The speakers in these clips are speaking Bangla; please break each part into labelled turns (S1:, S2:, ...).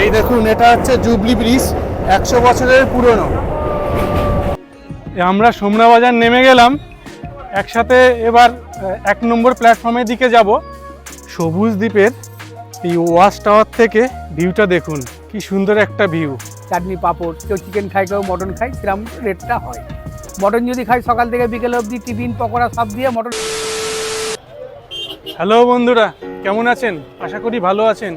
S1: এই দেখুন এটা হচ্ছে জুবলি ব্রিজ একশো বছরের পুরনো। আমরা সোমনা বাজার নেমে গেলাম। একসাথে এবার এক নম্বর প্ল্যাটফর্মের দিকে যাব। সবুজ দ্বীপের এই ওয়াশ টাওয়ার থেকে ভিউটা দেখুন। কি সুন্দর একটা ভিউ।
S2: চাটনি পাঁপড় কেউ চিকেন খায় কেউ মটন খায় সেরকম রেটটা হয়। মটন যদি খাই সকাল থেকে বিকেল অবধি, টিফিন, পকোড়া সব দিয়ে মটন
S1: হ্যালো বন্ধুরা, কেমন আছেন? আশা করি ভালো আছেন।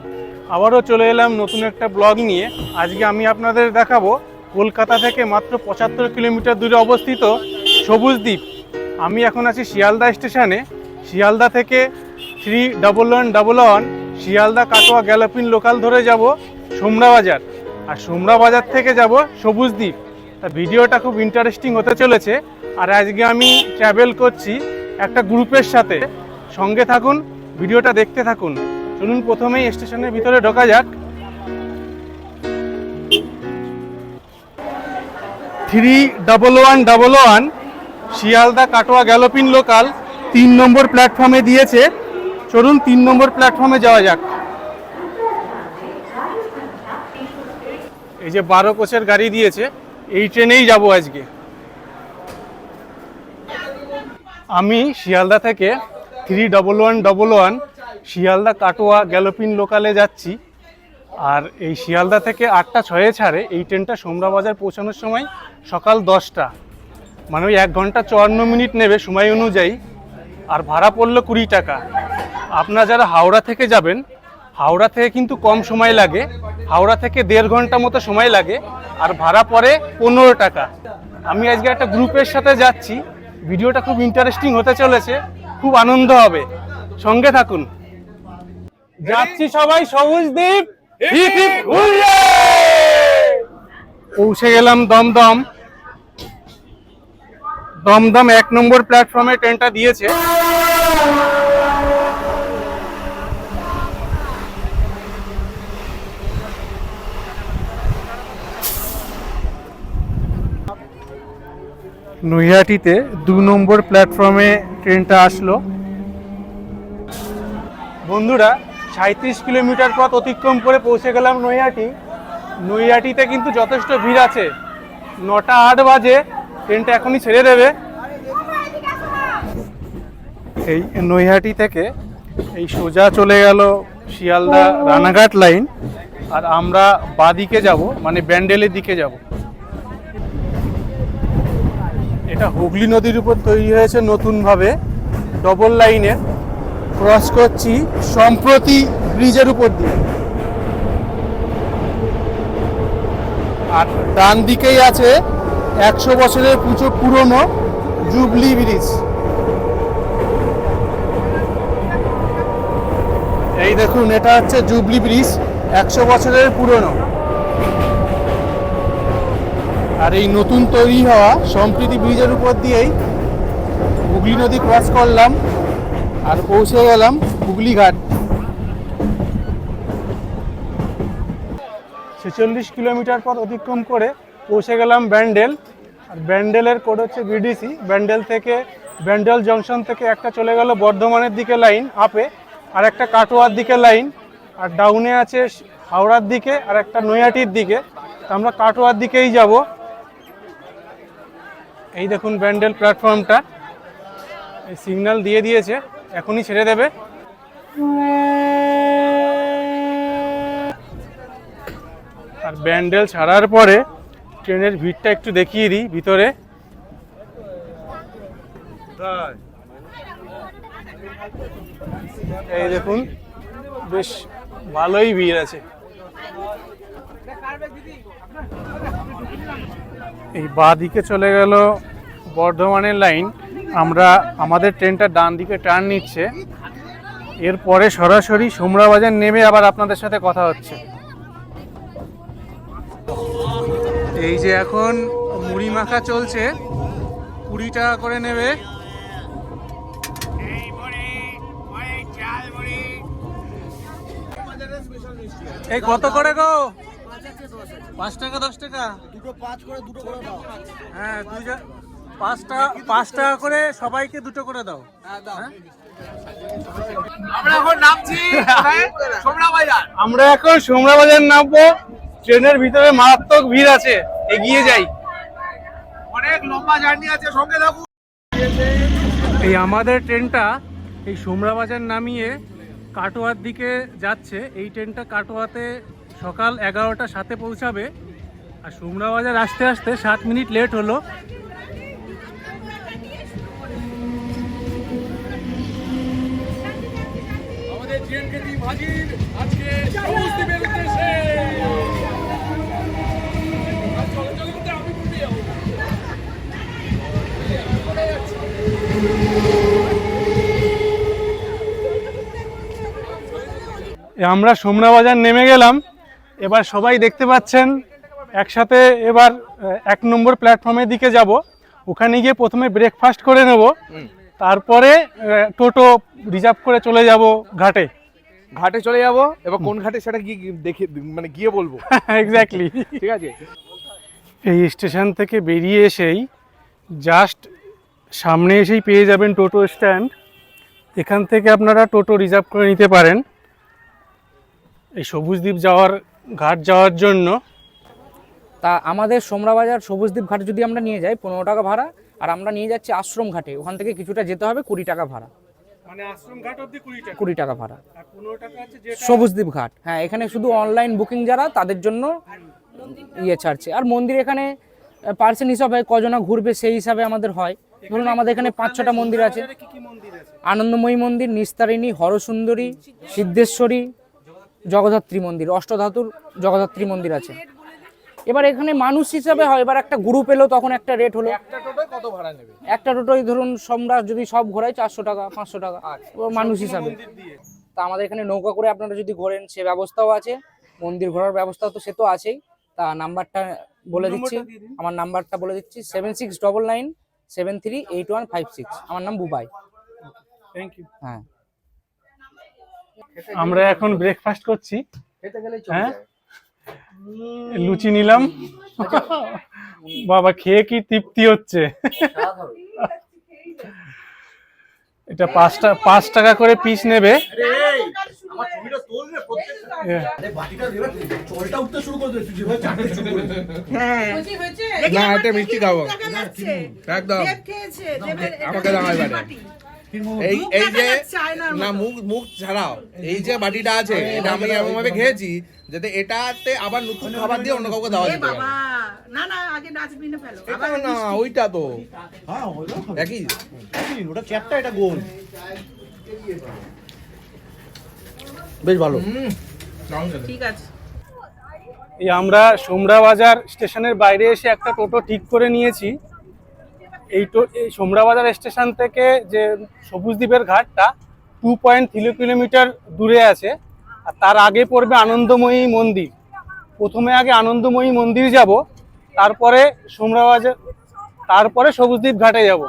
S1: আবারও চলে এলাম নতুন একটা ব্লগ নিয়ে। আজকে আমি আপনাদের দেখাবো কলকাতা থেকে মাত্র পঁচাত্তর কিলোমিটার দূরে অবস্থিত সবুজ দ্বীপ। আমি এখন আছি শিয়ালদা স্টেশনে। শিয়ালদা থেকে three double one double one Sealdah Katwa galloping local ধরে যাব সোমরা বাজার আর সোমরা বাজার থেকে যাব সবুজ দ্বীপ। ভিডিওটা খুব ইন্টারেস্টিং হতে চলেছে। আর আজকে আমি ট্রাভেল করছি একটা গ্রুপের সাথে। সঙ্গে থাকুন, ভিডিওটা দেখতে থাকুন। চলুন প্রথমেই স্টেশনের ভিতরে ঢোকা যাক। Three double one double one Sealdah Katwa galloping local তিন নম্বর প্ল্যাটফর্মে দিয়েছে। চলুন তিন নম্বর প্ল্যাটফর্মে যাওয়া যাক। এই যে বারো কোচের গাড়ি দিয়েছে। এই ট্রেনেই যাব আজকে। আমি শিয়ালদা থেকে three double one double one Sealdah Katwa galloping লোকালে যাচ্ছি। আর এই শিয়ালদা থেকে আটটা ছয়ে ছাড়ে এই ট্রেনটা সোমরা বাজার পৌঁছানোর সময় সকাল দশটা। মানে ওই এক ঘণ্টা চুয়ান্ন মিনিট নেবে সময় অনুযায়ী। আর ভাড়া পড়ল কুড়ি টাকা। আপনারা যারা হাওড়া থেকে যাবেন হাওড়া থেকে কিন্তু কম সময় লাগে। হাওড়া থেকে দেড় ঘণ্টা মতো সময় লাগে। আর ভাড়া পড়ে পনেরো টাকা। আমি আজকে একটা গ্রুপের সাথে যাচ্ছি। ভিডিওটা খুব ইন্টারেস্টিং হতে চলেছে। খুব আনন্দ হবে। সঙ্গে থাকুন। যাচ্ছি সবাই সবুজ দ্বীপ! পৌঁছে গেলাম দমদম। দমদম এক নম্বর প্ল্যাটফর্মে ট্রেনটা দিয়েছে। নৈহাটিতে দু নম্বর প্ল্যাটফর্মে ট্রেনটা আসলো। বন্ধুরা সাঁত্রিশ কিলোমিটার পথ অতিক্রম করে পৌঁছে গেলাম নৈহাটি। নৈহাটিতে কিন্তু যথেষ্ট ভিড় আছে। নটা আট বাজে, ট্রেনটা এখনই ছেড়ে দেবে। এই নৈহাটি থেকে এই সোজা চলে গেল শিয়ালদা রানাঘাট লাইন। আর আমরা বাদিকে যাব মানে ব্যান্ডেলের দিকে যাব। এটা হুগলি নদীর উপর তৈরি হয়েছে নতুনভাবে। ডবল লাইনে ক্রস করছি সম্প্রতি ব্রিজের উপর দিয়ে। আর ডান দিকেই আছে একশো বছরের পুজো পুরনো জুবলি ব্রিজ এই দেখুন, এটা হচ্ছে জুবলি ব্রিজ একশো বছরের পুরনো। আর এই নতুন তৈরি হওয়া সম্প্রীতি ব্রিজের উপর দিয়েই হুগলি নদী ক্রস করলাম আর পৌঁছে গেলাম হুগলি ঘাট। ছেচল্লিশ কিলোমিটার পথ অতিক্রম করে পৌঁছে গেলাম ব্যান্ডেল। আর ব্যান্ডেলের কোড হচ্ছে বিডিসি ব্যান্ডেল থেকে ব্যান্ডেল জংশন থেকে একটা চলে গেল বর্ধমানের দিকে লাইন আপে আর একটা কাটোয়ার দিকে লাইন আর ডাউনে আছে হাওড়ার দিকে, আর একটা নৈহাটির দিকে। তো আমরা কাটোয়ার দিকেই যাব। এই দেখুন ব্যান্ডেল প্ল্যাটফর্মটা। এই সিগন্যাল দিয়ে দিয়েছে, এখনই ছেড়ে দেবে। আর ব্যান্ডেল ছাড়ার পরে ট্রেনের ভিড়টা একটু দেখিয়ে দিই ভিতরে। এই দেখুন, বেশ ভালোই ভিড় আছে। এই বাঁ দিকে চলে গেল বর্ধমানের লাইন, আমরা আমাদের ট্রেনটা ডান দিকে টার্ন নিচ্ছে। এরপরে সরাসরি সোমরা বাজার নেমে আবার আপনাদের সাথে কথা হচ্ছে। এই যে এখন মুড়ি মাখা চলছে, কুড়ি টাকা করে নেবে। এই কত করে গো? পাঁচ টাকা, দশ টাকা?
S3: দুটো পাঁচ করে দুটো করে
S1: হ্যাঁ দুই জা- পাঁচ টাকা করে সবাইকে দুটো করে দাও।
S3: আমরা এখন নামছি সোমরা বাজার
S1: আমরা এখন সোমরা বাজার নামবো। ট্রেনের ভিতরে মারাত্মক ভিড় আছে। এগিয়ে যাই।
S3: অনেক লম্বা জার্নি আছে সঙ্গে থাকুন।
S1: এই আমাদের ট্রেনটা এই সোমরা বাজার নামিয়ে কাটোয়ার দিকে যাচ্ছে। এই ট্রেনটা কাটোয়াতে সকাল এগারোটা সাথে পৌঁছাবে। আর সোমরা বাজার আসতে আসতে সাত মিনিট লেট হলো।
S3: টিম হাজির আজকে সবুজ দ্বীপের উদ্দেশ্যে আমি
S1: আমরা সোমরা বাজার নেমে গেলাম। এবার সবাই দেখতে পাচ্ছেন একসাথে এবার এক নম্বর প্ল্যাটফর্মের দিকে যাব। ওখানে গিয়ে প্রথমে ব্রেকফাস্ট করে নেব। তারপরে টোটো রিজার্ভ করে চলে যাব ঘাটে।
S4: ঘাটে চলে যাব এবং কোন ঘাটে সেটা গিয়ে দেখে মানে গিয়ে বলব।
S1: এক্স্যাক্টলি
S4: ঠিক আছে?
S1: এই স্টেশন থেকে বেরিয়ে এসেই জাস্ট সামনে এসেই পেয়ে যাবেন টোটো স্ট্যান্ড। এখান থেকে আপনারা টোটো রিজার্ভ করে নিতে পারেন। এই সবুজদ্বীপ যাওয়ার ঘাট যাওয়ার জন্য।
S5: তা আমাদের সোমরাবাজার সবুজদ্বীপ ঘাটে যদি আমরা নিয়ে যাই পনেরো টাকা ভাড়া আর আমরা নিয়ে যাচ্ছি আশ্রম ঘাটে ওখান থেকে কিছুটা যেতে হবে কুড়ি টাকা ভাড়া।
S1: মানে কুড়ি টাকা।
S5: ভাড়া। সবুজদ্বীপ ঘাট। হ্যাঁ এখানে শুধু অনলাইন বুকিং যারা তাদের জন্য ইয়ে ছাড়ছে। আর মন্দির এখানে পার্সেন্ট হিসাবে কজনা ঘুরবে সেই হিসাবে আমাদের হয়। ধরুন আমাদের এখানে পাঁচ ছটা মন্দির আছে? আনন্দময়ী মন্দির নিস্তারিণী হরসুন্দরী সিদ্ধেশ্বরী জগদ্ধাত্রী মন্দির অষ্টধাতুর জগদ্ধাত্রী মন্দির আছে। এবার এখানে মানুষ হিসাবে হয় এবার একটা গ্রুপ এলো তখন একটা রেট হলো।
S4: একটা টোটোয় কত ভাড়া নেবে?
S5: একটা টোটোই ধরুন সম্রাট যদি সব ঘোরায় চারশো টাকা পাঁচশো টাকা ও মানুষ হিসাবে। তা আমাদের এখানে নৌকা করে আপনারা যদি ঘোরেন সে ব্যবস্থাও আছে। মন্দির ঘোরার ব্যবস্থা তো সে তো আছেই। তা নাম্বারটা বলে দিচ্ছি। আমার নাম্বারটা বলে দিচ্ছি seven six double nine seven three eight one five six আমার নাম বুবাই।
S1: থ্যাংক ইউ
S5: হ্যাঁ।
S1: আমরা এখন ব্রেকফাস্ট করছি। হ্যাঁ? লুচি নিলাম। বাবা খেয়ে কি তৃপ্তি হচ্ছে? এটা পাঁচটা পাঁচ টাকা করে পিস নেবে।
S3: করে
S4: না এটা মিষ্টি খাব একদম। আমাকে দাও এবারে। এই এই যে না মুখ মুখ ছাড়াও এই যে বাটিটা আছে এটা আমি এমন ভাবে খেয়েছি যাতে এটাতে আবার নতুন খাবার দিয়ে অন্য কাউকে দেওয়া যেতে
S6: না না আগে ডাস্টবিনে ফেলো।
S4: এটা না ওইটা তো।
S3: হ্যাঁ
S4: একই।
S3: ওটা চ্যাপটা এটা গোল।
S4: বেশ ভালো।
S6: ঠিক আছে।
S1: এই আমরা সোমরা বাজার স্টেশনের বাইরে এসে একটা টোটো ঠিক করে নিয়েছি। এই টো এই সোমরা বাজার স্টেশন থেকে যে সবুজদ্বীপের ঘাটটা টু পয়েন্ট থ্রি কিলোমিটার দূরে আছে আর তার আগে পড়বে আনন্দময়ী মন্দির। প্রথমে আগে আনন্দময়ী মন্দির যাব তারপরে সোমরা বাজার তারপরে সবুজদ্বীপ ঘাটে যাব।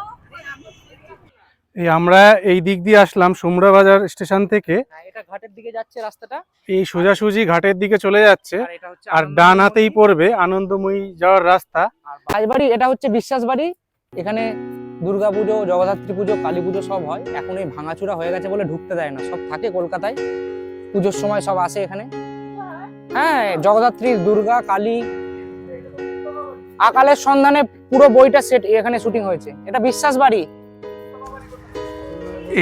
S1: এই আমরা এই দিক দিয়ে আসলাম সোমরাবাজার স্টেশন থেকে।
S5: হ্যাঁ এটা ঘাটের দিকে যাচ্ছে রাস্তাটা।
S1: এই সোজাসুজি ঘাটের দিকে চলে যাচ্ছে
S5: আর
S1: ডান হাতেই পড়বে আনন্দময়ী যাওয়ার রাস্তা।
S5: রাজবাড়ি এটা হচ্ছে বিশ্বাস বাড়ি এখানে দুর্গা পুজো, জগদ্ধাত্রী পুজো, কালী পুজো সব হয়। এখন এই ভাঙাচুরা হয়ে গেছে বলে ঢুকতে দেয় না। সব থাকে কলকাতায়। পুজোর সময় সব আসে এখানে। হ্যাঁ জগদ্ধাত্রী, দুর্গা, কালী। আকালের সন্ধানে পুরো বইটা সেট এখানে শুটিং হয়েছে। এটা বিশ্বাস বাড়ি।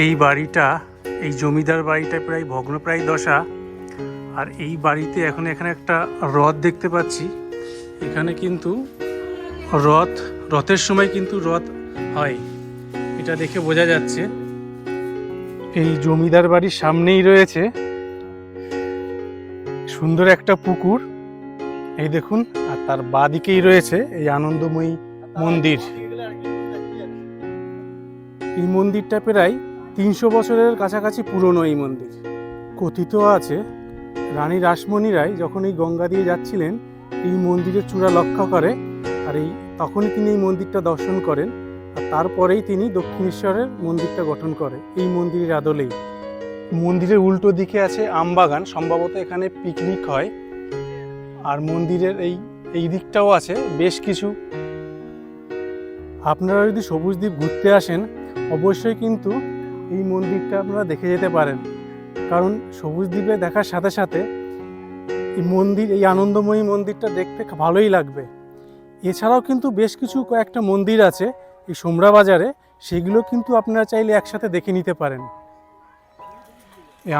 S1: এই বাড়িটা, এই জমিদার বাড়িটা প্রায় ভগ্নপ্রায় দশা। আর এই বাড়িতে এখন এখানে একটা রথ দেখতে পাচ্ছি। এখানে কিন্তু রথ রথের সময় কিন্তু রথ হয়। এটা দেখে বোঝা যাচ্ছে। এই জমিদার বাড়ির সামনেই রয়েছে সুন্দর একটা পুকুর। এই দেখুন, আর তার বাদিকেই রয়েছে এই আনন্দময়ী মন্দির। এই মন্দিরটা প্রায় তিনশো বছরের কাছাকাছি পুরনো এই মন্দির। কথিত আছে, রানী রাসমণি রায় যখন এই গঙ্গা দিয়ে যাচ্ছিলেন, এই মন্দিরের চূড়া লক্ষ্য করে আর এই তখনই তিনি এই মন্দিরটা দর্শন করেন আর তারপরেই তিনি দক্ষিণেশ্বরের মন্দিরটা গঠন করে এই মন্দিরের আদলেই। মন্দিরের উল্টো দিকে আছে আমবাগান সম্ভবত এখানে পিকনিক হয়। আর মন্দিরের এই এই দিকটাও আছে, বেশ কিছু। আপনারা যদি সবুজ দ্বীপ ঘুরতে আসেন, অবশ্যই কিন্তু এই মন্দিরটা আপনারা দেখে যেতে পারেন। কারণ সবুজ দ্বীপে দেখার সাথে সাথে এই মন্দির, এই আনন্দময়ী মন্দিরটা দেখতে ভালোই লাগবে। এছাড়াও কিন্তু বেশ কিছু কয়েকটা মন্দির আছে এই সোমরা বাজারে সেগুলো কিন্তু আপনারা চাইলে একসাথে দেখে নিতে পারেন।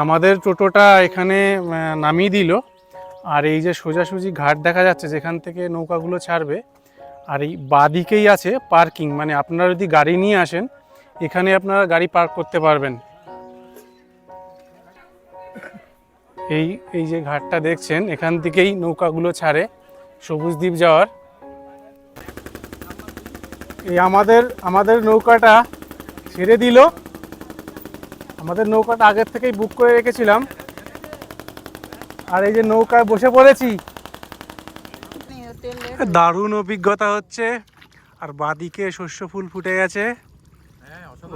S1: আমাদের টোটোটা এখানে নামিয়ে দিল। আর এই যে সোজাসুজি ঘাট দেখা যাচ্ছে, যেখান থেকে নৌকাগুলো ছাড়বে, আর এই বাদিকেই আছে পার্কিং। মানে আপনারা যদি গাড়ি নিয়ে আসেন, এখানে আপনারা গাড়ি পার্ক করতে পারবেন। এই এই যে ঘাটটা দেখছেন, এখান থেকেই নৌকাগুলো ছাড়ে সবুজ দ্বীপ যাওয়ার। এই আমাদের আমাদের নৌকাটা ছেড়ে দিল। আমাদের নৌকাটা আগের থেকেই বুক করে রেখেছিলাম। আর এই যে নৌকায় বসে পড়েছি। দারুণ অভিজ্ঞতা হচ্ছে। আর বাদিকে শস্য ফুল ফুটে গেছে।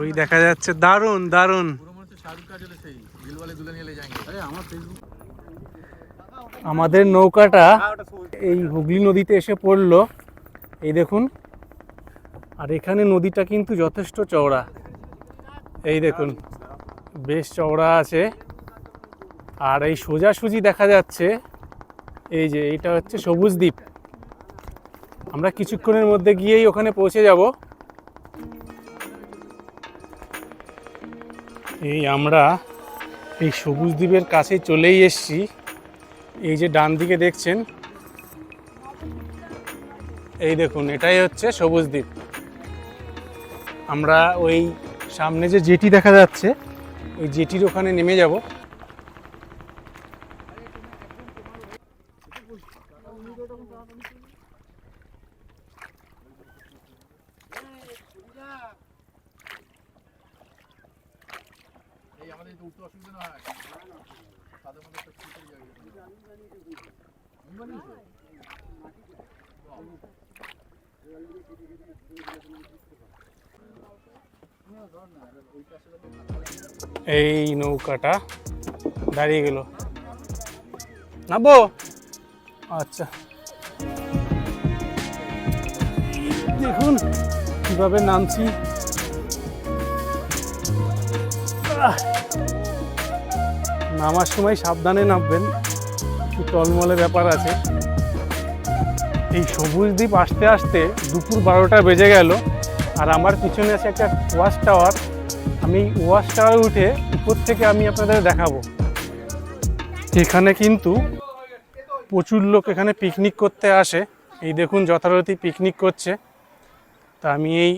S1: ওই দেখা যাচ্ছে দারুণ দারুণ। আমাদের নৌকাটা এই হুগলি নদীতে এসে পড়ল। এই দেখুন আর এখানে নদীটা কিন্তু যথেষ্ট চওড়া। এই দেখুন, বেশ চওড়া আছে। আর এই সোজাসুজি দেখা যাচ্ছে, এই যে এটা হচ্ছে সবুজ দ্বীপ। আমরা কিছুক্ষণের মধ্যে গিয়েই ওখানে পৌঁছে যাব। এই আমরা এই সবুজ দ্বীপের কাছে চলেই এসছি। এই যে ডান দিকে দেখছেন, এই দেখুন, এটাই হচ্ছে সবুজ দ্বীপ। আমরা ওই সামনে যে জেটি দেখা যাচ্ছে ওই জেটির ওখানে নেমে যাব। এই নৌকাটা দাঁড়িয়ে গেল। নামবো? আচ্ছা। দেখুন, কীভাবে নামছি। নামার সময় সাবধানে নামবেন। একটু টলমলে ব্যাপার আছে। এই সবুজ দ্বীপ আসতে আসতে দুপুর বারোটা বেজে গেল। আর আমার পিছনে আছে একটা ওয়াচ টাওয়ার। আমি ওয়াচ টাওয়ারে উঠে উপর থেকে আমি আপনাদের দেখাবো। এখানে কিন্তু প্রচুর লোক এখানে পিকনিক করতে আসে। এই দেখুন যথারীতি পিকনিক করছে। তা আমি এই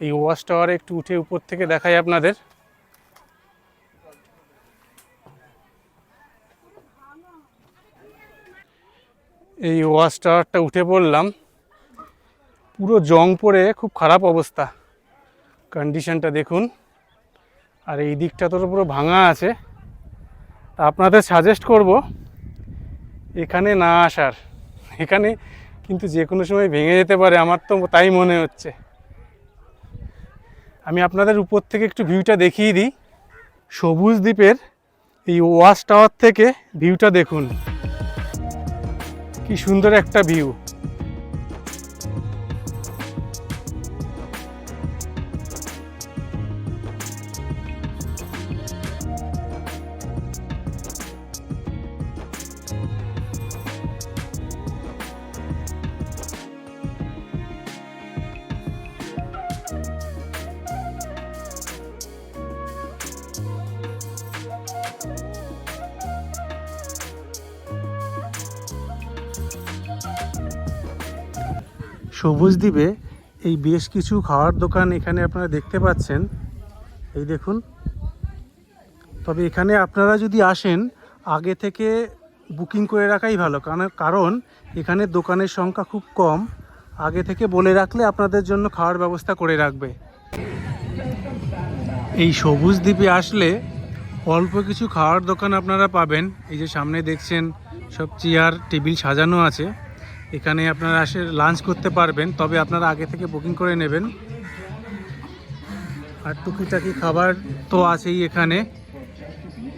S1: এই ওয়াচ টাওয়ারে একটু উঠে উপর থেকে দেখাই আপনাদের। এই ওয়াচ টাওয়ারটা উঠে পড়লাম। পুরো জং পড়ে খুব খারাপ অবস্থা। কন্ডিশনটা দেখুন। আর এই দিকটা তো পুরো ভাঙা আছে। তা আপনাদের সাজেস্ট করব, এখানে না আসার। এখানে কিন্তু যে কোনো সময় ভেঙে যেতে পারে, আমার তো তাই মনে হচ্ছে। আমি আপনাদের উপর থেকে একটু ভিউটা দেখিয়ে দিই। সবুজ দ্বীপের এই ওয়াশ টাওয়ার থেকে ভিউটা দেখুন। কি সুন্দর একটা ভিউ সবুজ দ্বীপে এই বেশ কিছু খাওয়ার দোকান এখানে আপনারা দেখতে পাচ্ছেন। এই দেখুন। তবে এখানে আপনারা যদি আসেন, আগে থেকে বুকিং করে রাখাই ভালো। কারণ কারণ এখানে দোকানের সংখ্যা খুব কম। আগে থেকে বলে রাখলে আপনাদের জন্য খাওয়ার ব্যবস্থা করে রাখবে। এই সবুজ দ্বীপে আসলে অল্প কিছু খাওয়ার দোকান আপনারা পাবেন। এই যে সামনে দেখছেন, সব চেয়ার, টেবিল সাজানো আছে। এখানে আপনারা আসে লাঞ্চ করতে পারবেন, তবে আপনারা আগে থেকে বুকিং করে নেবেন। আর টুকিটাকি খাবার তো আছেই এখানে।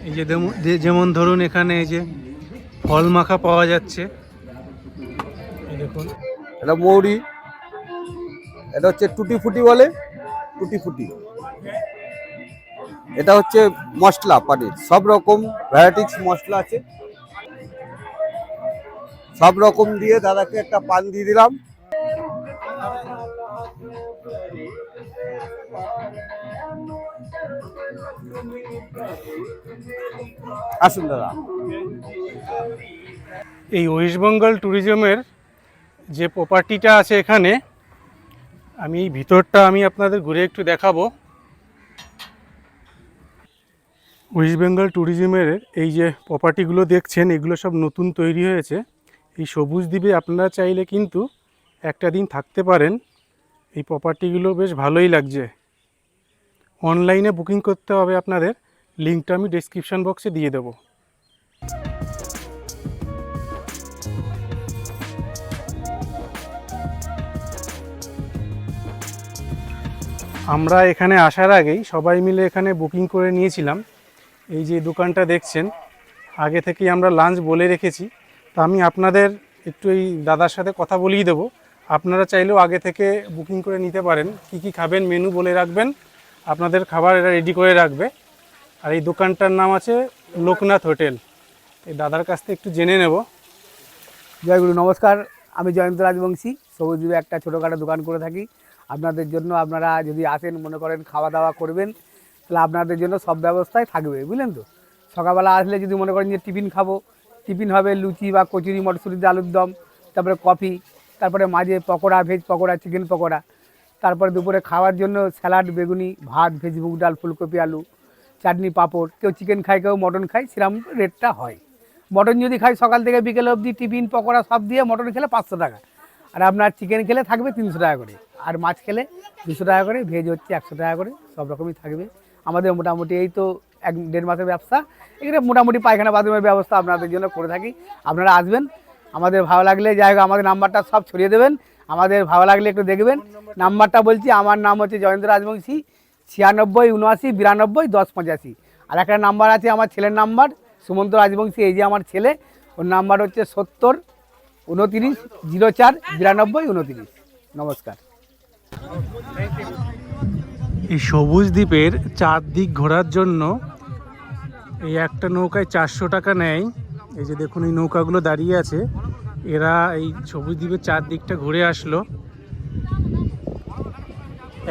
S1: এই যে যেমন ধরুন এখানে এই যে ফল মাখা পাওয়া যাচ্ছে। দেখুন।
S4: এটা মৌরি।
S7: এটা হচ্ছে টুটি ফুটি বলে, টুটি ফুটি। এটা হচ্ছে মশলা, পানির। সব রকম ভ্যারাইটিস মশলা আছে। সব রকম দিয়ে দাদাকে একটা পান দিয়ে দিলাম। আসুন দাদা।
S1: এই ওয়েস্ট বেঙ্গল ট্যুরিজমের যে প্রপার্টিটা আছে এখানে, আমি ভিতরটা আমি আপনাদের ঘুরে একটু দেখাবো। ওয়েস্ট বেঙ্গল ট্যুরিজমের এই যে প্রপার্টিগুলো দেখছেন, এগুলো সব নতুন তৈরি হয়েছে। এই সবুজ দ্বীপে আপনারা চাইলে কিন্তু একটা দিন থাকতে পারেন। এই প্রপার্টিগুলো বেশ ভালোই লাগছে। অনলাইনে বুকিং করতে হবে আপনাদের। লিঙ্কটা আমি ডেসক্রিপশন বক্সে দিয়ে দেবো। আমরা এখানে আসার আগেই সবাই মিলে এখানে বুকিং করে নিয়েছিলাম। এই যে দোকানটা দেখছেন, আগে থেকেই আমরা লাঞ্চ বলে রেখেছি। তা আমি আপনাদের একটু এই দাদার সাথে কথা বলিয়ে দেবো। আপনারা চাইলেও আগে থেকে বুকিং করে নিতে পারেন। কি কি খাবেন, মেনু বলে রাখবেন। আপনাদের খাবার এরা রেডি করে রাখবে। আর এই দোকানটার নাম আছে লোকনাথ হোটেল। এই দাদার কাছ থেকে একটু জেনে নেব।
S2: জয়গুরু নমস্কার। আমি জয়ন্ত রাজবংশী। সবুজদ্বীপে একটা ছোটোখাটো দোকান করে থাকি। আপনাদের জন্য আপনারা যদি আসেন, মনে করেন খাওয়া দাওয়া করবেন, তাহলে আপনাদের জন্য সব ব্যবস্থাই থাকবে, বুঝলেন তো? সকালবেলা আসলে যদি মনে করেন যে টিফিন খাব টিফিন হবে, লুচি বা কচুরি, মটরশুঁটি দিয়ে আলুর দম, তারপরে কফি, তারপরে মাঝে পকোড়া ভেজ পকোড়া চিকেন পকোড়া। তারপরে দুপুরে খাওয়ার জন্য স্যালাড বেগুনি, ভাত ভেজ মুগ ডাল, ফুলকপি, আলু, চাটনি, পাঁপড়। কেউ চিকেন খায়, কেউ মটন খায় সেরকম রেটটা হয়। মটন যদি খায়, সকাল থেকে বিকেল অবধি টিফিন, পকোড়া সব দিয়ে মটন খেলে পাঁচশো টাকা। আর আপনার চিকেন খেলে থাকবে তিনশো টাকা করে। আর মাছ খেলে দুশো টাকা করে ভেজ হচ্ছে একশো টাকা করে, সব রকমই থাকবে। আমাদের মোটামুটি এই তো এক দেড় মাসের ব্যবসা। এখানে মোটামুটি পায়খানা বাথরুমের ব্যবস্থা আপনাদের জন্য করে থাকি। আপনারা আসবেন, আমাদের ভালো লাগলে যাই হোক, আমাদের নাম্বারটা সব ছড়িয়ে দেবেন। আমাদের ভালো লাগলে একটু দেখবেন। নাম্বারটা বলছি, আমার নাম হচ্ছে জয়েন্দ্র রাজবংশী, ছিয়ানব্বই, উনআশি, বিরানব্বই, দশ, পঁচাশি। আর একটা নাম্বার আছে, আমার ছেলের নাম্বার, সুমন্ত রাজবংশী, এই যে আমার ছেলে, ওর নাম্বার হচ্ছে সত্তর, উনতিরিশ, জিরো চার, বিরানব্বই, উনতিরিশ। নমস্কার।
S1: এই সবুজ দ্বীপের চারদিক ঘোরার জন্য এই একটা নৌকায় চারশো টাকা নেয়। এই যে দেখুন, এই নৌকাগুলো দাঁড়িয়ে আছে। এরা এই সবুজ দ্বীপের চারদিকটা ঘুরে আসলো।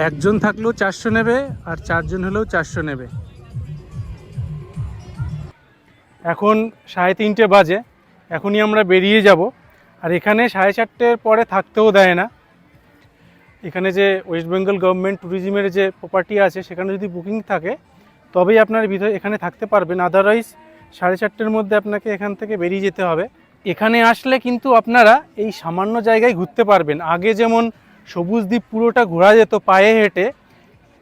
S1: একজন থাকলেও চারশো নেবে আর চারজন হলেও চারশো নেবে। এখন সাড়ে তিনটে বাজে। এখনই আমরা বেরিয়ে যাব। আর এখানে সাড়ে চারটের পরে থাকতেও দেয় না। এখানে যে ওয়েস্ট বেঙ্গল গভর্নমেন্ট ট্যুরিজমের যে প্রপার্টি আছে, সেখানে যদি বুকিং থাকে, তবেই আপনার ভিতরে এখানে থাকতে পারবেন। আদারওয়াইজ সাড়ে চারটের মধ্যে আপনাকে এখান থেকে বেরিয়ে যেতে হবে। এখানে আসলে কিন্তু আপনারা এই সামান্য জায়গায় ঘুরতে পারবেন। আগে যেমন সবুজ দ্বীপ পুরোটা ঘোরা যেত পায়ে হেঁটে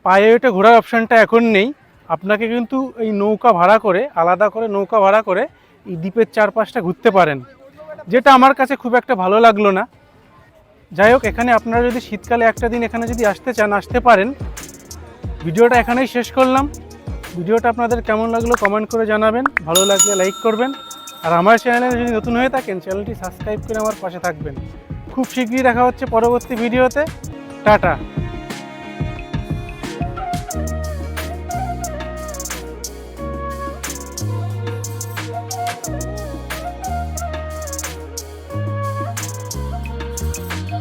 S1: পায়ে হেঁটে ঘোরার অপশানটা এখন নেই। আপনাকে কিন্তু এই নৌকা ভাড়া করে, আলাদা করে নৌকা ভাড়া করে এই দ্বীপের চারপাশটা ঘুরতে পারেন। যেটা আমার কাছে খুব একটা ভালো লাগল না। যাই হোক, এখানে আপনারা যদি শীতকালে একটা দিন এখানে যদি আসতে চান, আসতে পারেন। ভিডিওটা এখানেই শেষ করলাম। ভিডিওটা আপনাদের কেমন লাগল কমেন্ট করে জানাবেন। ভালো লাগলে লাইক করবেন। আর আমার চ্যানেলে যদি নতুন হয়ে থাকেন, চ্যানেলটি সাবস্ক্রাইব করে আমার পাশে থাকবেন। খুব শীঘ্রই দেখা হচ্ছে পরবর্তী ভিডিওতে। টাটা।